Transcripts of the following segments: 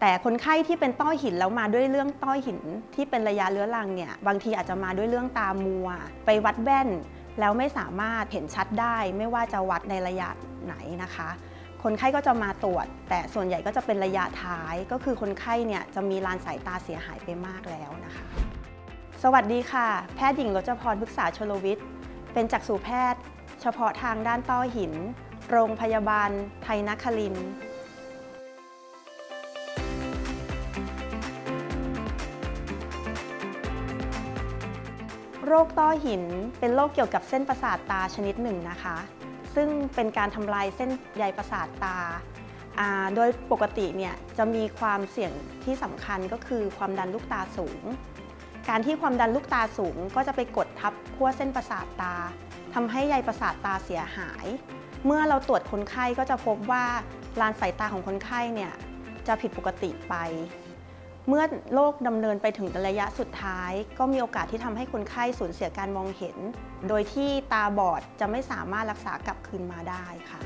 แต่คนไข้ที่เป็นต้อหินแล้วมาด้วยเรื่องต้อหินที่เป็นระยะเรื้อรังเนี่ยบางทีอาจจะมาด้วยเรื่องตามัว ไปวัดแว่น แล้วไม่สามารถเห็นชัดได้ ไม่ว่าจะวัดในระยะไหนนะคะ คนไข้ก็จะมาตรวจ แต่ส่วนใหญ่ก็จะเป็นระยะท้ายก็คือคนไข้เนี่ยจะมีลานสายตาเสียหายไปมากแล้วนะคะ สวัสดีค่ะ แพทย์หญิงรจพรพฤกษาชลวิทย์ เป็นจักษุแพทย์ เฉพาะทางด้านต้อหิน โรงพยาบาลไทยนครินทร์ โรคต้อหินเป็นโรคเกี่ยวกับเส้นประสาทตาชนิดหนึ่งนะคะ ซึ่งเป็นการทำลายเส้นใยประสาทตา โดยปกติเนี่ยจะมีความเสี่ยงที่สำคัญก็คือความดันลูกตาสูง การที่ความดันลูกตาสูงก็จะไปกดทับขั้วเส้นประสาทตาทำให้ใยประสาทตาเสียหาย เมื่อเราตรวจคนไข้ก็จะพบว่าลานสายตาของคนไข้เนี่ยจะผิดปกติไป เมื่อโรคดำเนินไปถึงระยะสุดท้าย ก็มีโอกาสที่ทำให้คนไข้สูญเสียการมองเห็น โดยที่ตาบอดจะไม่สามารถรักษากลับคืนมาได้ค่ะ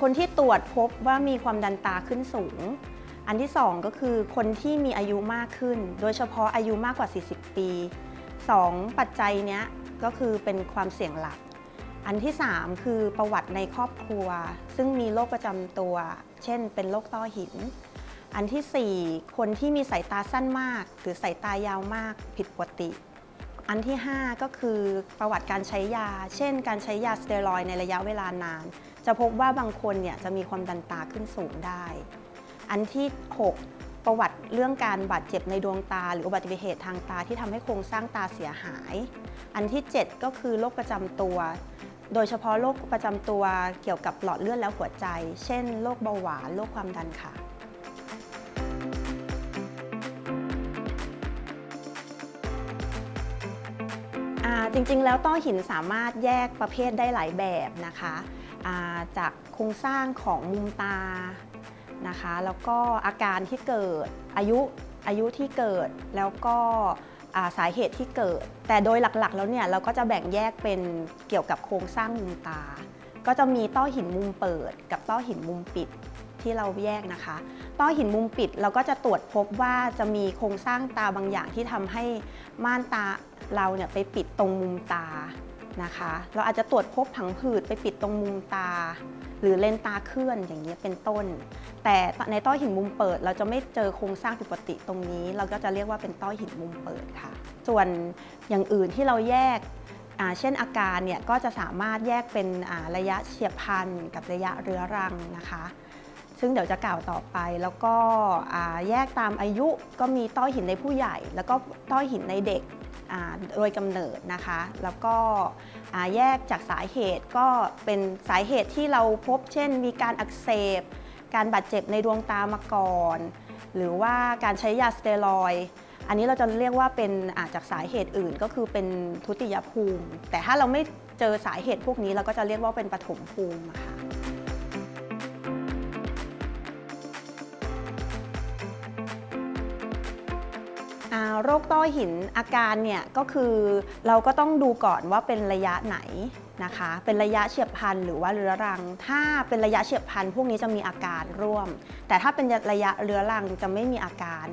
คนที่ตรวจพบว่ามีความดันตาขึ้นสูง อันที่ 2 ก็คือคนที่มีอายุมากขึ้น โดยเฉพาะอายุมากกว่า 40 ปี 2 ปัจจัยนี้ก็คือเป็นความเสี่ยงหลัก อันที่ 3 คือประวัติในครอบครัว ซึ่งมีโรคประจำตัว เช่น เป็นโรคต้อหิน อันทีสี่ 4 คนที่มีสายตาสั้นมาก หรือสายตายาวมากผิดปกติ อันที่ 5 ก็คือประวัติการใช้ยา เช่น การใช้ยาสเตียรอยในระยะเวลานาน จะพบว่าบางคนเนี่ยจะมีความดันตาขึ้นสูงได้ อันที่ 6 ประวัติเรื่องการบาดเจ็บในดวงตา หรืออุบัติเหตุทางตาที่ทำให้โครงสร้างตาเสียหาย อันที่ 7 ก็คือโรคประจำตัว โดยเฉพาะโรคประจำตัวเกี่ยวกับหลอดเลือดและหัวใจ เช่นโรคเบาหวานโรคความดันค่ะ จริงๆ แล้วต้อหินสามารถแยกประเภทได้หลายแบบนะคะจากโครงสร้างของมุมตานะคะ แล้วก็อาการที่เกิดอายุอายุที่เกิดแล้วก็ สาเหตุที่เกิด แต่โดยหลักๆ แล้วเนี่ยเราก็จะแบ่งแยกเป็นเกี่ยวกับโครงสร้างมุมตา ก็จะมีต้อหินมุมเปิด กับต้อหินมุมปิดที่เราแยกนะคะ ต้อหินมุมปิดเราก็จะตรวจพบว่าจะมีโครงสร้างตาบางอย่างที่ทำให้ม่านตาเราเนี่ยไปปิดตรงมุมตา นะคะ เราอาจจะตรวจพบผังผืดไปปิดตรงมุมตา หรือเลนตาเคลื่อนอย่างนี้ยเป็นต้น แต่ในต้อหินมุมเปิด เราจะไม่เจอโครงสร้างผิดปกติตรงนี้ เราก็จะเรียกว่าเป็นต้อหินมุมเปิดค่ะ ส่วนอย่างอื่นที่เราแยกเช่นอาการเนี่ยก็จะสามารถแยกเป็นระยะเฉียบพลันกับระยะเรื้อรังนะคะ ซึ่งเดี๋ยวจะกล่าวต่อไปแล้วก็แยกตามอายุก็มีต้อหินในผู้ใหญ่ แล้วก็ต้อหินในเด็ก โดยกำเนิดนะคะ แล้วก็แยกจากสาเหตุก็เป็นสาเหตุที่เราพบ เช่น มีการอักเสบ การบาดเจ็บในดวงตามาก่อน หรือว่าการใช้ยาสเตียรอยอันนี้เราจะเรียกว่าเป็นอาจากสาเหตุอื่นก็คือเป็นทุติยภูมิ แต่ถ้าเราไม่เจอสาเหตุพวกนี้เราก็จะเรียกว่าเป็นปฐมภูมิะค่ะ โรคต้อหินอาการเนี่ยก็คือเราก็ต้องดูก่อนว่าเป็นระยะไหนนะคะ เป็นระยะเฉียบพลันหรือว่าเรื้อรัง ถ้าเป็นระยะเฉียบพลันพวกนี้จะมีอาการร่วม แต่ถ้าเป็นระยะเรื้อรังจะไม่มีอาการ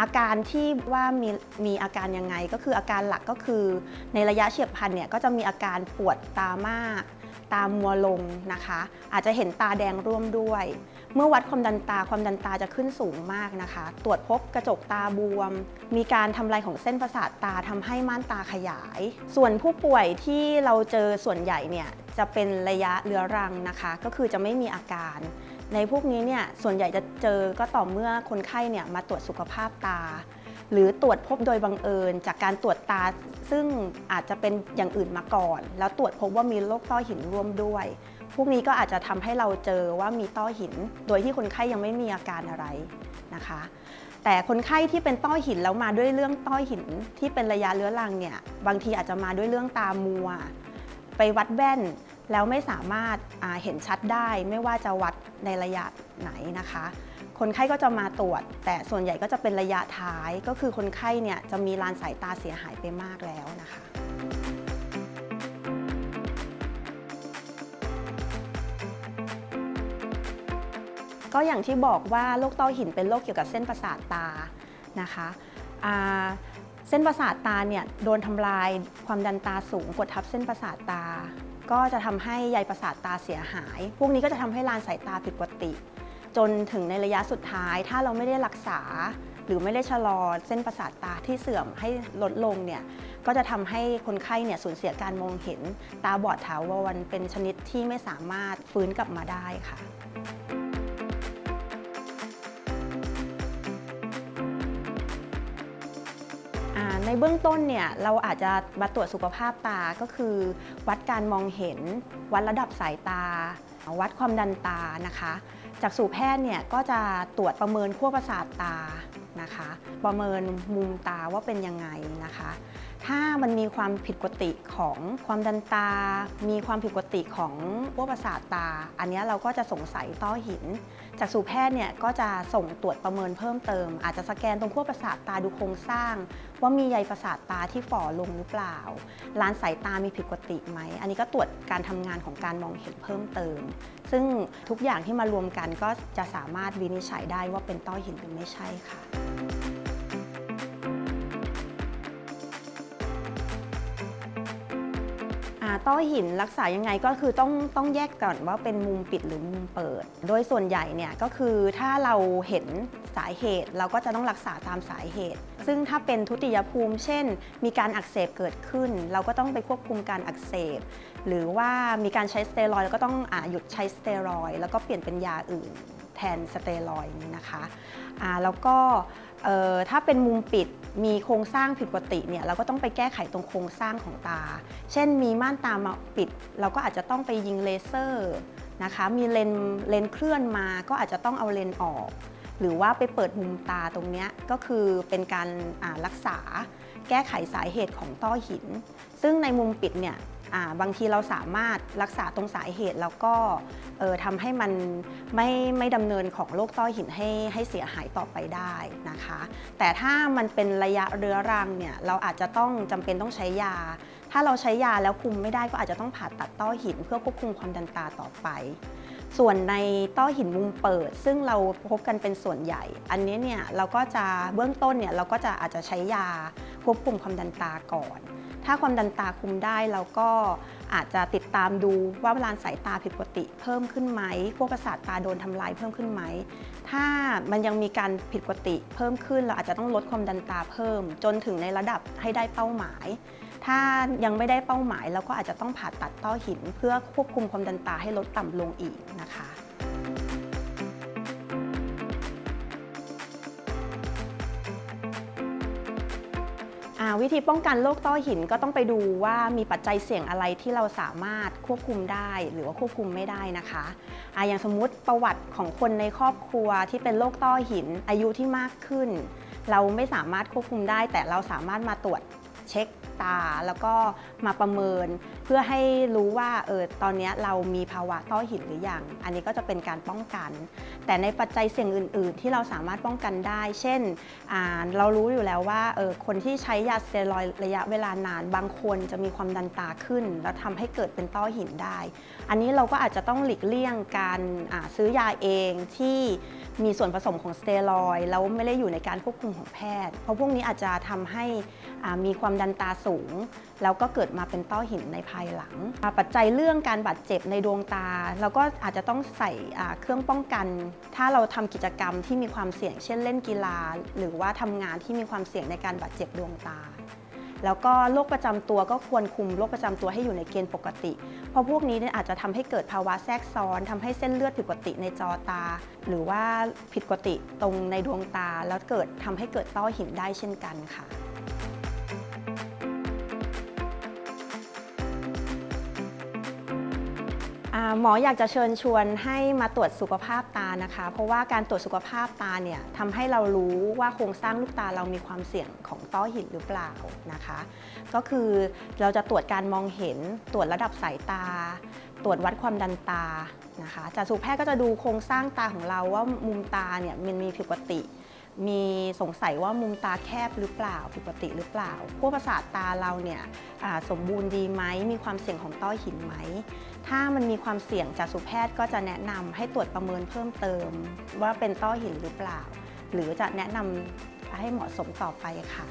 อาการที่ว่ามีมีอาการยังไงก็คืออาการหลักก็คือ ในระยะเฉียบพลันเนี่ยก็จะมีอาการปวดตามาก ตามัวลงนะคะ อาจจะเห็นตาแดงร่วมด้วย เมื่อวัดความดันตาความดันตาจะขึ้นสูงมากนะคะ ตรวจพบกระจกตาบวม มีการทำลายของเส้นประสาทตาทำให้ม่านตาขยาย ส่วนผู้ป่วยที่เราเจอส่วนใหญ่เนี่ยจะเป็นระยะเรื้อรังนะคะ ก็คือจะไม่มีอาการ ในพวกนี้เนี่ยส่วนใหญ่จะเจอก็ต่อเมื่อคนไข้เนี่ยมาตรวจสุขภาพตา หรือตรวจพบโดยบังเอิญ จากการตรวจตาซึ่งอาจจะเป็นอย่างอื่นมาก่อน แล้วตรวจพบว่ามีโรคต้อหินร่วมด้วย วกนี้ก็อาจจะทำให้เราเจอว่ามีต้อหิน โดยที่คนไข้ยังไม่มีอาการอะไรนะคะ แต่คนไข้ที่เป็นต้อหินแล้วมาด้วยเรื่องต้อหินที่เป็นระยะเรื้อรังเนี่ยบางทีอาจจะมาด้วยเรื่องตามัว ไปวัดแว่นแล้วไม่สามารถเห็นชัดได้ ไม่ว่าจะวัดในระยะไหนนะคะ คนไข้ก็จะมาตรวจ แต่ส่วนใหญ่ก็จะเป็นระยะท้ายก็คือคนไข้เนี่ยจะมีลานสายตาเสียหายไปมากแล้วนะคะ ก็อย่างที่บอกว่าโรคต้อหินเป็นโรคเกี่ยวกับเส้นประสาทตานะคะเส้นประสาทตาเนี่ยโดนทำลายความดันตาสูงกดทับเส้นประสาทตา ก็จะทำให้ใยประสาทตาเสียหาย พวกนี้ก็จะทำให้ลานสายตาผิดปกติ จนถึงในระยะสุดท้ายถ้าเราไม่ได้รักษา หรือไม่ได้ชะลอเส้นประสาทตาที่เสื่อมให้ลดลงเนี่ยก็จะทำให้คนไข้เนี่ยสูญเสียการมองเห็นตาบอดถาวรเป็นชนิดที่ไม่สามารถฟื้นกลับมาได้ค่ะ ในเบื้องต้นเนี่ยเราอาจจะมาตรวจสุขภาพตาก็คือ วัดการมองเห็น วัดระดับสายตา วัดความดันตานะคะ จากสู่แพทย์เนี่ยก็จะตรวจประเมินขั้วประสาทตานะคะ ประเมินมุมตาว่าเป็นยังไงนะคะ ถ้ามันมีความผิดปกติของความดันตา มีความผิดปกติของขั้วประสาทตา อันนี้เราก็จะสงสัยต้อหิน จากสู่แพทย์เนี่ยก็จะส่งตรวจประเมินเพิ่มเติม อาจจะสแกนตรงขั้วประสาทตาดูโครงสร้าง ว่ามีใยประสาทตาที่ฝ่อลงหรือเปล่าลานสายตามีผิดปกติไหม อันนี้ก็ตรวจการทำงานของการมองเห็นเพิ่มเติม ซึ่งทุกอย่างที่มารวมกันก็จะสามารถวินิจฉัยได้ว่าเป็นต้อหินหรือไม่ใช่ค่ะ ต้อหินรักษายังไงก็คือต้องต้องแยกก่อนว่าเป็นมุมปิดหรือมุมเปิด โดยส่วนใหญ่เนี่ยก็คือถ้าเราเห็นสาเหตุเราก็จะต้องรักษาตามสาเหตุ ซึ่งถ้าเป็นทุติยภูมิ เช่น มีการอักเสบเกิดขึ้น เราก็ต้องไปควบคุมการอักเสบ หรือว่ามีการใช้สเตียรอยด์เราก็ต้องอหยุดใช้สเตียรอยแล้วก็เปลี่ยนเป็นยาอื่น แทนสเตียรอยนี้นะคะอ่าแล้วก็ ถ้าเป็นมุมปิดมีโครงสร้างผิดปกติเนี่ยเราก็ต้องไปแก้ไขตรงโครงสร้างของตา เช่นมีม่านตามาปิด เราก็อาจจะต้องไปยิงเลเซอร์นะคะมีเลนเลนเคลื่อนมาก็อาจจะต้องเอาเลนออก หรือว่าไปเปิดมุมตาตรงนี้ก็คือเป็นการรักษาแก้ไขสาเหตุของต้อหิน ซึ่งในมุมปิดเนี่ย บางทีเราสามารถรักษาตรงสาเหตุแล้วก็ทำให้มันไม่ไม่ดำเนินของโรคต้อหินให้ให้เสียหายต่อไปได้นะคะ แต่ถ้ามันเป็นระยะเรื้อรังเนี่ยเราอาจจะต้องจำเป็นต้องใช้ยา ถ้าเราใช้ยาแล้วคุมไม่ได้ก็อาจจะต้องผ่าตัดต้อหิน เพื่อควบคุมความดันตาต่อไปส่วนในต้อหินมุมเปิด ซึ่งเราพบกันเป็นส่วนใหญ่ อันนี้เนี่ยเราก็จะเบื้องต้นเนี่ยเราก็จะอาจจะใช้ยาควบคุมความดันตาก่อน ถ้าความดันตาคุมได้เราก็อาจจะติดตามดูว่าลานสายตาผิดปกติเพิ่มขึ้นไหม พวกประสาทตาโดนทำลายเพิ่มขึ้นไหม ถ้ามันยังมีการผิดปกติเพิ่มขึ้น เราอาจจะต้องลดความดันตาเพิ่ม จนถึงในระดับให้ได้เป้าหมาย ถ้ายังไม่ได้เป้าหมายเราก็อาจจะต้องผ่าตัดต้อหิน เพื่อควบคุมความดันตาให้ลดต่ำลงอีกนะคะ วิธีป้องกันโรคต้อหินก็ต้องไปดูว่ามีปัจจัยเสี่ยงอะไรที่เราสามารถควบคุมได้หรือว่าควบคุมไม่ได้นะคะออย่างสมมุติประวัติของคนในครอบครัวที่เป็นโรคต้อหิน อายุที่มากขึ้น เราไม่สามารถควบคุมได้ แต่เราสามารถมาตรวจเช็คตา แล้วก็มาประเมิน พื่อให้รู้ว่าเออตอนนี้เรามีภาวะต้อหินหรือยัง อันนี้ก็จะเป็นการป้องกัน แต่ในปัจจัยเสี่ยงอื่น ๆ ที่เราสามารถป้องกันได้ เช่นเรารู้อยู่แล้วว่าเออคนที่ใช้ยาสเตียรอยระยะเวลานาน บางคนจะมีความดันตาขึ้น แล้วทำให้เกิดเป็นต้อหินได้ อันนี้เราก็อาจจะต้องหลีกเลี่ยงการาซื้อยาเองที่มีส่วนผสมของสเตียรอยแล้วไม่ได้อยู่ในการควบคุมของแพทย์ เพราะพวกนี้อาจจะทำให้มีความดันตาสูง แล้วก็เกิดมาเป็นต้อหินในภายหลัง ปัจจัยเรื่องการบาดเจ็บในดวงตาเราก็อาจจะต้องใส่เครื่องป้องกัน ถ้าเราทำกิจกรรมที่มีความเสี่ยง เช่นเล่นกีฬา หรือว่าทำงานที่มีความเสี่ยงในการบาดเจ็บดวงตาแล้วก็โรคประจำตัวก็ควรคุมโรคประจำตัวให้อยู่ในเกณฑ์ปกติ เพราะพวกนี้เนี่ยอาจจะทำให้เกิดภาวะแทรกซ้อนทำให้เส้นเลือดผิดปกติในจอตา หรือว่าผิดปกติตรงในดวงตา แล้วเกิดทำให้เกิดต้อหินได้เช่นกันค่ะ หมออยากจะเชิญชวนให้มาตรวจสุขภาพตานะคะ เพราะว่าการตรวจสุขภาพตาเนี่ยทำให้เรารู้ว่าโครงสร้างลูกตาเรามีความเสี่ยงของต้อหินหรือเปล่านะคะ ก็คือเราจะตรวจการมองเห็นตรวจระดับสายตา ตรวจวัดความดันตานะคะจากสูแพทย์ก็จะดูโครงสร้างตาของเราว่ามุมตาเนี่ยมันมีผิดปกติ มีสงสัยว่ามุมตาแคบหรือเปล่าปกติหรือเปล่าพวกประสาทตาเราเนี่ยสมบูรณ์ดีไหมมีความเสี่ยงของต้อหินไหม ถ้ามันมีความเสี่ยงจากสุแพทย์ก็จะแนะนำให้ตรวจประเมินเพิ่มเติม ว่าเป็นต้อหินหรือเปล่า หรือจะแนะนำให้เหมาะสมต่อไปค่ะ